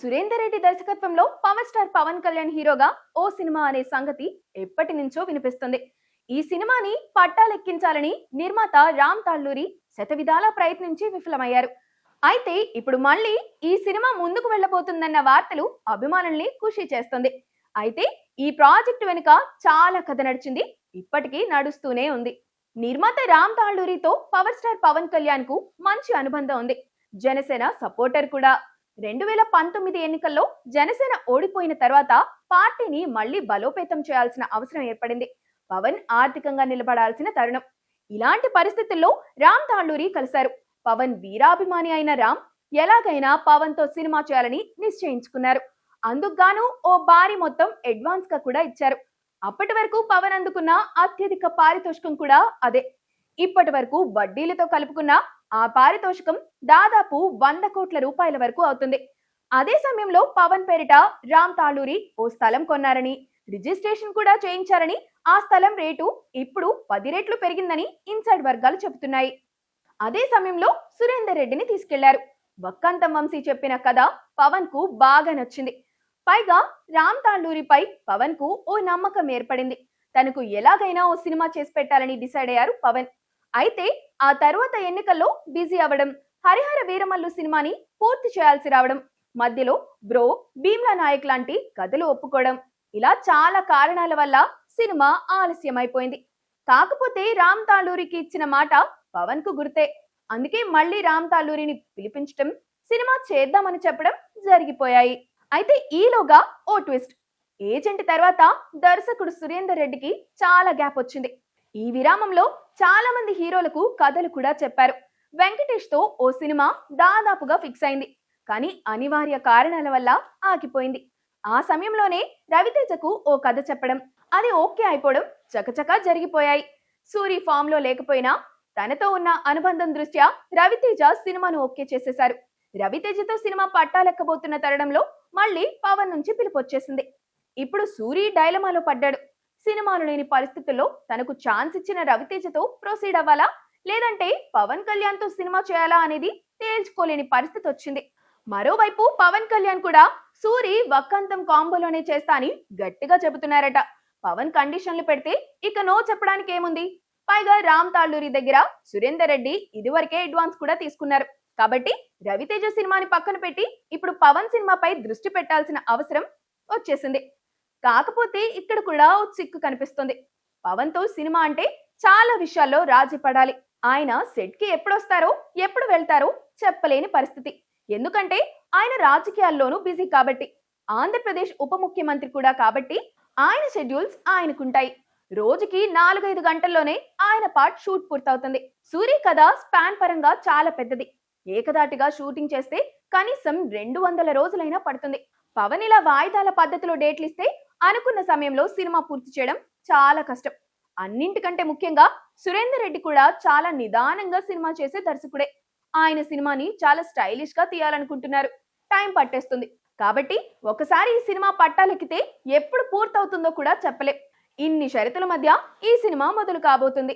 సురేందర్ రెడ్డి దర్శకత్వంలో power star Pawan Kalyan హీరోగా ఓ cinema అనే సంగతి ఎప్పటి నుంచో వినిపిస్తుంది. ఈ సినిమాని పట్టాలెక్కించాలని నిర్మాత రామ్ తాళ్ళూరి శతవిధాలా ప్రయత్నించి విఫలమయ్యారు. అయితే ఇప్పుడు మళ్ళీ ఈ సినిమా ముందుకు వెళ్ళబోతుందన్న వార్తలు అభిమానుల్ని ఖుషి చేస్తుంది. అయితే ఈ ప్రాజెక్ట్ వెనుక చాలా కథ నడిచింది ఇప్పటికీ నడుస్తూనే ఉంది. నిర్మాత రామ్ తాళ్ళూరితో పవర్ స్టార్ పవన్ కళ్యాణ్కు మంచి అనుబంధం ఉంది. జనసేన సపోర్టర్ కూడా. రెండు వేల పంతొమ్మిది ఎన్నికల్లో జనసేన ఓడిపోయిన తర్వాత పార్టీని మళ్ళీ బలోపేతం చేయాల్సిన అవసరం ఏర్పడింది. పవన్ ఆర్థికంగా నిలబడాల్సిన తరుణం. ఇలాంటి పరిస్థితుల్లో రామ్ తాళ్ళూరి కలిశారు. పవన్ వీరాభిమాని అయిన రామ్ ఎలాగైనా పవన్తో సినిమా చేయాలని నిశ్చయించుకున్నారు. అందుకుగాను ఓ భారీ మొత్తం అడ్వాన్స్గా కూడా ఇచ్చారు. అప్పటి వరకు పవన్ అందుకున్న అత్యధిక పారితోషికం కూడా అదే. ఇప్పటి వరకు వడ్డీలతో కలుపుకున్న ఆ పారితోషికం దాదాపు వంద కోట్ల రూపాయల వరకు అవుతుంది. అదే సమయంలో పవన్ పేరిట రామ్ తాళూరి ఓ స్థలం కొన్నారని రిజిస్ట్రేషన్ కూడా చేయించారని ఆ స్థలం రేటు ఇప్పుడు పది రెట్లు పెరిగిందని ఇన్సైడ్ వర్గాలు చెబుతున్నాయి. అదే సమయంలో సురేందర్ రెడ్డిని తీసుకెళ్ళారు. వక్కంతం వంశీ చెప్పిన కథ పవన్కు బాగా నచ్చింది. పైగా రామ్ తాళ్ళూరిపై పవన్కు ఓ నమ్మకం ఏర్పడింది. తనకు ఎలాగైనా ఓ సినిమా చేసి పెట్టాలని డిసైడ్ అయ్యారు పవన్. అయితే ఆ తర్వాత ఎన్నికల్లో బిజీ అవ్వడం హరిహర వీరమల్లు సినిమాని పూర్తి చేయాల్సి రావడం మధ్యలో బ్రో భీమ్లా నాయక్ లాంటి కథలు ఒప్పుకోవడం ఇలా చాలా కారణాల వల్ల సినిమా ఆలస్యమైపోయింది. కాకపోతే రామ్ తాళ్ళూరికి ఇచ్చిన మాట పవన్కు గుర్తే. అందుకే మళ్ళీ రామ్ తాలూరిని పిలిపించడం సినిమా చేద్దామని చెప్పడం జరిగిపోయాయి. అయితే ఈలోగా ఓ ట్విస్ట్. ఏజెంట్ తర్వాత దర్శకుడు సురేందర్ రెడ్డికి చాలా గ్యాప్ వచ్చింది. ఈ విరామంలో చాలా మంది హీరోలకు కథలు కూడా చెప్పారు. వెంకటేష్తో ఓ సినిమా దాదాపుగా ఫిక్స్ అయింది. కానీ అనివార్య కారణాల వల్ల ఆగిపోయింది. ఆ సమయంలోనే రవితేజకు ఓ కథ చెప్పడం. అది ఓకే అయిపోవడం చకచకా జరిగిపోయాయి. సూరి ఫామ్లో లేకపోయినా తనతో ఉన్న అనుబంధం దృష్ట్యా రవితేజ సినిమాను ఓకే చేసేశారు. రవితేజతో సినిమా పట్టాలెక్కబోతున్న తరుణంలో మళ్ళీ పవన్ నుంచి పిలుపొచ్చేసింది ఇప్పుడు సూరి డైలమాలో పడ్డాడు. సినిమాలు లేని పరిస్థితుల్లో తనకు ఛాన్స్ ఇచ్చిన రవితేజతో ప్రొసీడ్ అవ్వాలా? లేదంటే పవన్ కళ్యాణ్తో సినిమా చేయాలా అనేది తేల్చుకోలేని పరిస్థితి వచ్చింది. మరోవైపు పవన్ కళ్యాణ్ కూడా సూరి వక్కంతం కాంబోలోనే చేస్తా అని గట్టిగా చెబుతున్నారట. పవన్ కండిషన్లు పెడితే ఇక నో చెప్పడానికి ఏముంది? పైగా రామ్ తాళ్ళూరి దగ్గర సురేందర్ రెడ్డి ఇదివరకే అడ్వాన్స్ కూడా తీసుకున్నారు. కాబట్టి రవితేజ సినిమాని పక్కన పెట్టి ఇప్పుడు పవన్ సినిమాపై దృష్టి పెట్టాల్సిన అవసరం వచ్చేసింది. కాకపోతే ఇక్కడ కూడా ఓ చిక్కు కనిపిస్తుంది. పవన్తో సినిమా అంటే చాలా విషయాల్లో రాజీ పడాలి. ఆయన సెట్కి ఎప్పుడొస్తారో ఎప్పుడు వెళ్తారో చెప్పలేని పరిస్థితి. ఎందుకంటే ఆయన రాజకీయాల్లోనూ బిజీ కాబట్టి. ఆంధ్రప్రదేశ్ ఉప ముఖ్యమంత్రి కూడా కాబట్టి ఆయన షెడ్యూల్స్ ఆయనకుంటాయి. రోజుకి నాలుగైదు గంటల్లోనే ఆయన పార్ట్ షూట్ పూర్తవుతుంది. సూర్య కథ స్పాన్ పరంగా చాలా పెద్దది. ఏకదాటిగా షూటింగ్ చేస్తే కనీసం రెండు వందల రోజులైనా పడుతుంది. పవన్ ఇలా వాయిదాల పద్ధతిలో డేట్లు ఇస్తే అనుకున్న సమయంలో సినిమా పూర్తి చేయడం చాలా కష్టం. అన్నింటికంటే ముఖ్యంగా సురేందర్ రెడ్డి కూడా చాలా నిదానంగా సినిమా చేసే దర్శకుడే. ఆయన సినిమాని చాలా స్టైలిష్గా తీయాలనుకుంటున్నారు. టైం పట్టేస్తుంది. కాబట్టి ఒకసారి ఈ సినిమా పట్టాలెక్కితే ఎప్పుడు పూర్తవుతుందో కూడా చెప్పలేం. ఇన్ని షరతుల మధ్య ఈ సినిమా మొదలు కాబోతుంది.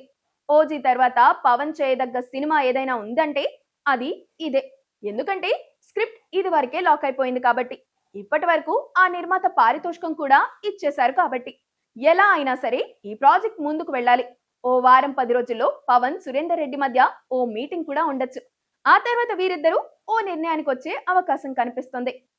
ఓజీ తర్వాత పవన్ చేయదగ్గ సినిమా ఏదైనా ఉందంటే అది ఇదే. ఎందుకంటే స్క్రిప్ట్ ఇది వరకే లాక్ అయిపోయింది కాబట్టి. ఇప్పటి వరకు ఆ నిర్మాత పారితోషికం కూడా ఇచ్చేశారు కాబట్టి. ఎలా అయినా సరే ఈ ప్రాజెక్ట్ ముందుకు వెళ్ళాలి. ఓ వారం పది రోజుల్లో పవన్ సురేందర్ రెడ్డి మధ్య ఓ మీటింగ్ కూడా ఉండొచ్చు. ఆ తర్వాత వీరిద్దరూ ఓ నిర్ణయానికి వచ్చే అవకాశం కనిపిస్తుంది.